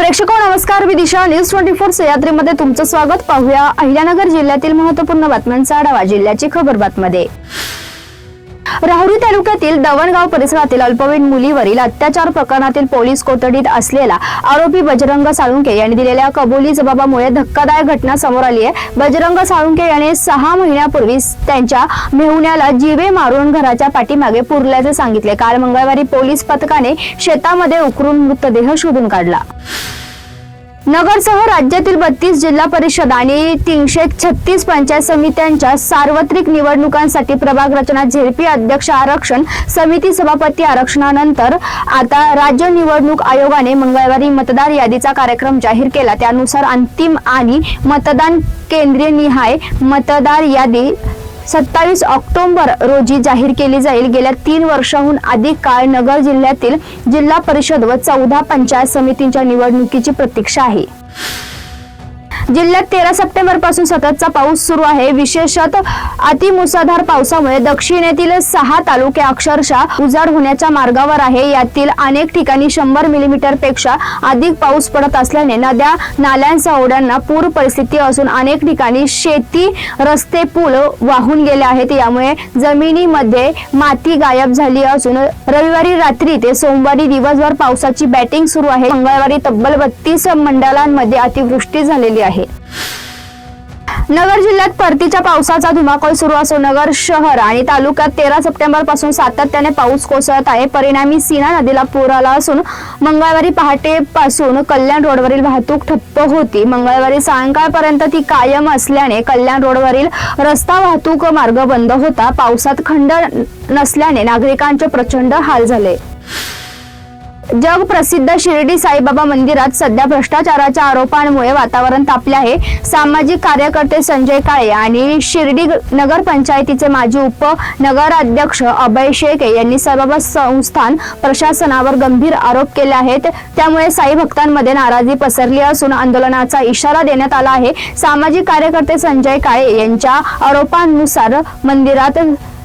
प्रेक्षको नमस्कार. मी Disha. News twenty four सह्याद्रीमध्ये तुमचं स्वागत. पाहूया. अहिल्यानगर जिल्ह्यातील महत्त्वपूर्ण बातम्यांचा आढावा जिल्ह्याची खबर बातमध्ये. राहुरी तालुक्यातील दवणगाव परिसरातील अल्पवयीन मुलीवरील अत्याचार प्रकरणातील पोलीस कोठडीत असलेला आरोपी बजरंग साळुंके यांनी दिलेल्या कबुली जबाबामुळे धक्कादायक घटना समोर आली आहे. बजरंग साळुंके याने सहा महिन्यापूर्वी त्यांच्या मेहुण्याला जिवे मारून घराच्या पाठीमागे पुरल्याचे सांगितले. काल मंगळवारी पोलीस पथकाने शेतामध्ये उकरून मृतदेह शोधून काढला. नगरसह राज्यातील बत्तीस जिल्हा परिषद आणि तीनशे छत्तीस पंचायत समित्यांच्या सार्वत्रिक निवडणुकांसाठी प्रभाग रचना झेडपी अध्यक्ष आरक्षण समिती सभापती आरक्षणानंतर आता राज्य निवडणूक आयोगाने मंगळवारी मतदार यादीचा कार्यक्रम जाहीर केला. त्यानुसार अंतिम आणि मतदान केंद्रीय निहाय मतदार यादी सत्तावीस ऑक्टोबर रोजी जाहीर केली जाईल. गेल्या तीन वर्षाहून अधिक काळ नगर जिल्ह्यातील जिल्हा परिषद व चौदा पंचायत समितींच्या निवडणुकीची प्रतीक्षा आहे. जिल्ह्यात तेरा सप्टेंबरपासून सततचा पाऊस सुरू आहे. विशेषत अतिमुसळधार पावसामुळे दक्षिणेतील सहा तालुके अक्षरशः उजाड होण्याच्या मार्गावर आहे. यातील अनेक ठिकाणी शंभर मिलीमीटरपेक्षा अधिक पाऊस पडत असल्याने नद्या नाल्यांसह ओढ्यांना पूर परिस्थिती असून अनेक ठिकाणी शेती रस्ते पूल वाहून गेले आहेत. यामुळे जमिनीमध्ये माती गायब झाली असून रविवारी रात्री ते सोमवारी दिवसभर पावसाची बॅटिंग सुरू आहे. मंगळवारी तब्बल बत्तीस मंडळांमध्ये अतिवृष्टी झालेली आहे. नगर जिल्ह्यात परतीच्या पावसाचा धुमाकूळ सुरू असून नगर शहर आणि तालुक्यात तेरा सप्टेंबरपासून सातत्याने पाऊस कोसळत आहे. परिणामी सीना नदीला पूर आला असून मंगळवारी पहाटेपासून कल्याण रोडवरील वाहतूक ठप्प होती. मंगळवारी सायंकाळपर्यंत ती कायम असल्याने कल्याण रोडवरील रस्ता वाहतूक मार्ग बंद होता. पावसात खंड नसल्याने नागरिकांचे प्रचंड हाल झाले. जग प्रसिद्ध शिर्डी साईबाबा मंदिरात सध्या भ्रष्टाचाराच्या आरोपांमुळे वातावरण तापले आहे. सामाजिक कार्यकर्ते संजय काळे आणि शिर्डी नगर पंचायतीचे माजी उपनगराध्यक्ष अभय शेके यांनी साईबाबा संस्थान प्रशासनावर गंभीर आरोप केले आहेत. त्यामुळे साई भक्तांमध्ये नाराजी पसरली असून आंदोलनाचा इशारा देण्यात आला आहे. सामाजिक कार्यकर्ते संजय काळे यांच्या आरोपांनुसार मंदिरात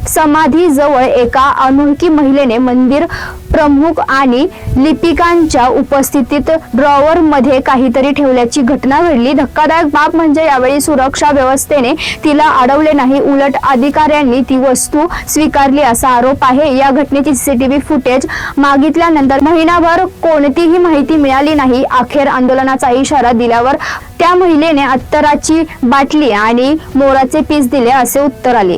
समाधी जवळ एका अनोळखी महिलेने मंदिर प्रमुख आणि लिपिकांच्या उपस्थितीत ड्रॉवर मध्ये काहीतरी ठेवल्याची घटना घडली. धक्कादायक बाब म्हणजे यावेळी सुरक्षा व्यवस्थेने तिला अडवले नाही. उलट अधिकाऱ्यांनी ती वस्तू स्वीकारली असा आरोप आहे. या घटनेची सीसीटीव्ही फुटेज मागितल्यानंतर महिनाभर कोणतीही माहिती मिळाली नाही. अखेर आंदोलनाचा इशारा दिल्यावर त्या महिलेने अत्तराची बाटली आणि मोराचे पीस दिले असे उत्तर आले.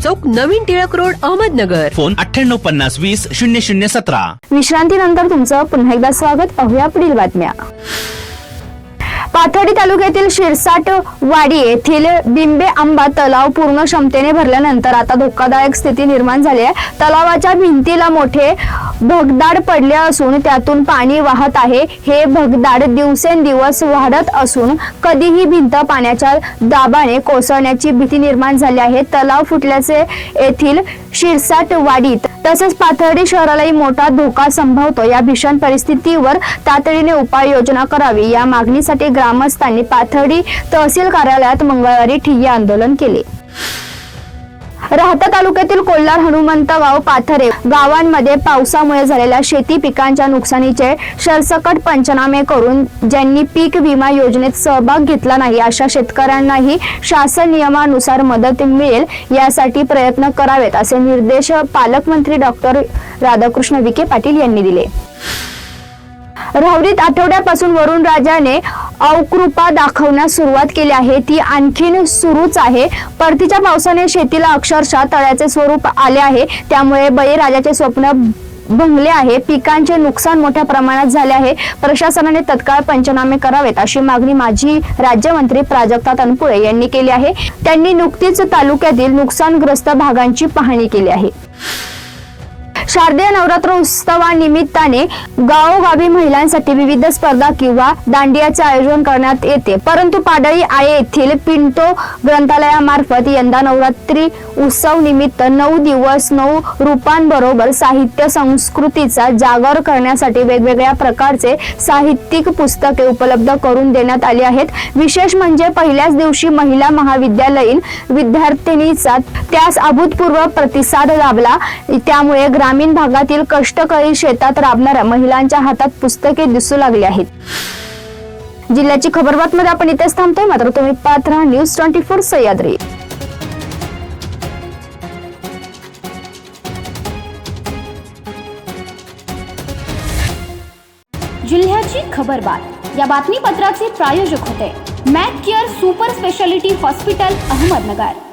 चौक नवीन टिळक रोड अहमदनगर. फोन अठ्ठ्याण्णव पन्नास वीस शून्य शून्य सतरा. विश्रांतीनंतर तुमचं पुन्हा एकदा स्वागत. पाहूया पुढील बातम्या. पाथर्डी तालुक्यातील शिरसाट वाडी येथील बिंबे आंबा तलाव पूर्ण क्षमतेने भरल्यानंतर आता धोकादायक स्थिती निर्माण झाली आहे. तलावाच्या भिंतीला मोठे भगदाड पडले असून त्यातून पाणी वाहत आहे. हे भगदाड दिवसेंदिवस वाढत असून कधीही भिंत पाण्याच्या दाबाने कोसळण्याची भीती निर्माण झाली आहे. तलाव फुटल्याचे येथील शिरसाट वाडीत तसेच पाथर्डी शहरालाही मोठा धोका संभवतो या भीषण परिस्थितीवर तातडीने उपाययोजना करावी. या मागणीसाठी ग्रामस्थांनी पाथर्डी तहसील कार्यालयात मंगळवारी ठिय्या आंदोलन केले. राहता तालुक्यातील कोल्हार हनुमंत गाव पाथरे गावांमध्ये पावसामुळे झालेल्या शेती पिकांच्या नुकसानीचे सरसकट पंचनामे करून ज्यांनी पीक विमा योजनेत सहभाग घेतला नाही अशा शेतकऱ्यांनाही शासन नियमानुसार मदत मिळेल यासाठी प्रयत्न करावेत असे निर्देश पालकमंत्री डॉक्टर राधाकृष्ण विखे पाटील यांनी दिले. राहुरीत आठवड्यापासून वरुण राजाने अवकृपा दाखवण्यास सुरुवात केली आहे. ती आणखीन सुरूच आहे. परतीच्या पावसाने शेतीला अक्षरशः तळ्याचे स्वरूप आले आहे. त्यामुळे बळीराजाचे स्वप्न भंगले आहे. पिकांचे नुकसान मोठ्या प्रमाणात झाले आहे. प्रशासनाने तत्काळ पंचनामे करावेत अशी मागणी माजी राज्यमंत्री प्राजक्ता तनपुळे यांनी केली आहे. त्यांनी नुकतीच तालुक्यातील नुकसानग्रस्त भागांची पाहणी केली आहे. शारदीय नवरात्र उत्सवानिमित्ताने गावोगावी महिलांसाठी विविध स्पर्धा किंवा दांडियाचे आयोजन करण्यात येते. परंतु पाडळी आळे येथील पिंटो ग्रंथालयामार्फत यंदा नवरात्री उत्सव निमित्त नऊ दिवस नऊ रूपांबरोबर साहित्य संस्कृतीचा जागर करण्यासाठी वेगवेगळ्या प्रकारचे साहित्यिक पुस्तके उपलब्ध करून देण्यात आली आहेत. विशेष म्हणजे पहिल्याच दिवशी महिला महाविद्यालयीन विद्यार्थिनीचा त्यास अभूतपूर्व प्रतिसाद लाभला. त्यामुळे ग्रामीण ग्रामीण भागातील कष्टकरी शेतात राबणाऱ्या महिलांच्या हातात पुस्तके दिसू लागली आहेत. जिल्ह्याची खबर बातमध्ये आपण इथेच थांबतोय. मात्र तुम्ही पाहत राहा न्यूज ट्वेंटी फोर सह्याद्री. जिल्ह्याची खबर बात. या बातमीपत्राचे प्रायोजक होते. Mac Care super speciality hospital Ahmednagar.